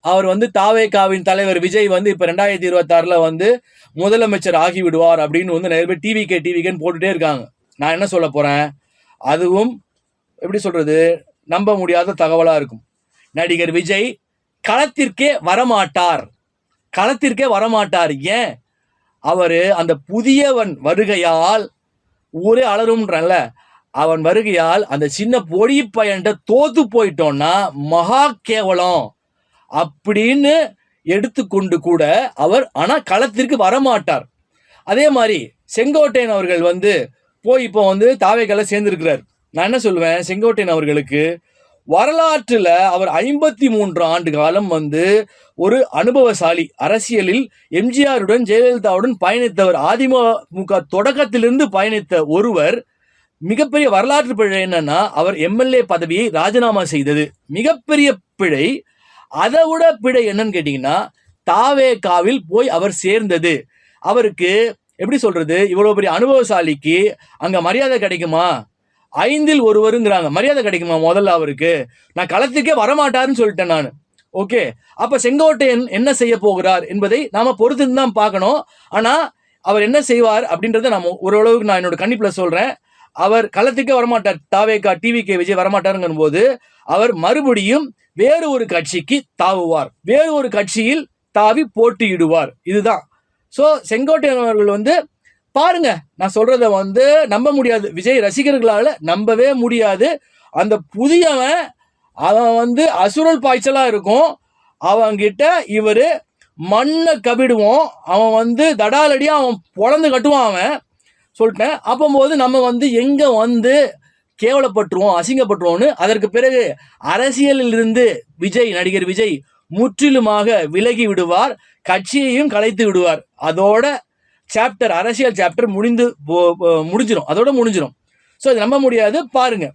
அவர் வந்து தாவேகாவின் தலைவர் விஜய் வந்து இப்போ ரெண்டாயிரத்தி இருபத்தாறில் வந்து முதலமைச்சர் ஆகி விடுவார் அப்படின்னு வந்து நிறைய பேர் டிவிகே டிவிகேன்னு போட்டுட்டே இருக்காங்க. நான் என்ன சொல்ல போகிறேன் அதுவும் எப்படி சொல்கிறது நம்ப முடியாத தகவலாக இருக்கும். நடிகர் விஜய் களத்திற்கே வரமாட்டார். களத்திற்கே வரமாட்டார். ஏன்? அவர் அந்த புதியவன் வருகையால் ஊரே அலறும்ன்றல்ல அவன் வருகையால் அந்த சின்ன பொடி பையன்ட்ட தோத்து போயிட்டோன்னா மகா கேவலம். அப்படின்னு எடுத்துக்கொண்டு கூட அவர் ஆனால் களத்திற்கு வரமாட்டார். அதே மாதிரி செங்கோட்டையன் அவர்கள் வந்து போய் இப்போ வந்து தாவைக்களை சேர்ந்திருக்கிறார். நான் என்ன சொல்லுவேன்? செங்கோட்டையன் அவர்களுக்கு வரலாற்றில் அவர் ஐம்பத்தி மூன்று ஆண்டு காலம் வந்து ஒரு அனுபவசாலி அரசியலில் எம்ஜிஆருடன் ஜெயலலிதாவுடன் பயணித்தவர் அதிமுக தொடக்கத்திலிருந்து பயணித்த ஒருவர். மிகப்பெரிய வரலாற்று பிழை என்னன்னா அவர் எம்எல்ஏ பதவியை ராஜினாமா செய்தது. மிகப்பெரிய பிழை அதை விட பிழை என்னன்னு கேட்டிங்கன்னா தாவேகாவில் போய் அவர் சேர்ந்தது. அவருக்கு எப்படி சொல்கிறது இவ்வளோ பெரிய அனுபவசாலிக்கு அங்கே மரியாதை கிடைக்குமா? ஐந்தில் ஒருவருங்கிறாங்க. மரியாதை கிடைக்குமா முதல்ல அவருக்கு? நான் களத்துக்கே வரமாட்டாருன்னு சொல்லிட்டேன் நான். ஓகே. அப்போ செங்கோட்டையன் என்ன செய்ய போகிறார் என்பதை நாம் பொறுத்து தான் பார்க்கணும். ஆனால் அவர் என்ன செய்வார் அப்படின்றத நம்ம ஓரளவுக்கு நான் என்னோட கண்ணிப்பில் சொல்கிறேன் அவர் களத்துக்கே வரமாட்டார். தாவேகா டிவிகே விஜய் வரமாட்டாருங்கும் போது அவர் மறுபடியும் வேறு ஒரு கட்சிக்கு தாவுவார். வேறு ஒரு கட்சியில் தாவி போட்டியிடுவார். இதுதான். ஸோ செங்கோட்டையன் அவர்கள் வந்து பாருங்க நான் சொல்றத வந்து நம்ப முடியாது. விஜய் ரசிகர்களால் நம்பவே முடியாது. அந்த புதியவன் அவன் வந்து அசுரல் பாய்ச்சலாக இருக்கும். அவங்கிட்ட இவர் மண்ணை கவிடுவோம். அவன் வந்து தடாலடியாக அவன் பொழந்து கட்டுவான் அவன். சொல்லிட்டேன். அப்போம்போது நம்ம வந்து எங்கே வந்து கேவலப்பட்டுருவோம் அசிங்கப்பட்டுருவோம்னு அதற்கு பிறகு அரசியலில் இருந்து விஜய் நடிகர் விஜய் முற்றிலுமாக விலகி விடுவார் கட்சியையும் கலைத்து விடுவார். அதோட சாப்டர் அரசியல் சாப்டர் முடிந்து போ- அதோட முடிஞ்சிடும் ஸோ இது நம்ப முடியாது. பாருங்கள்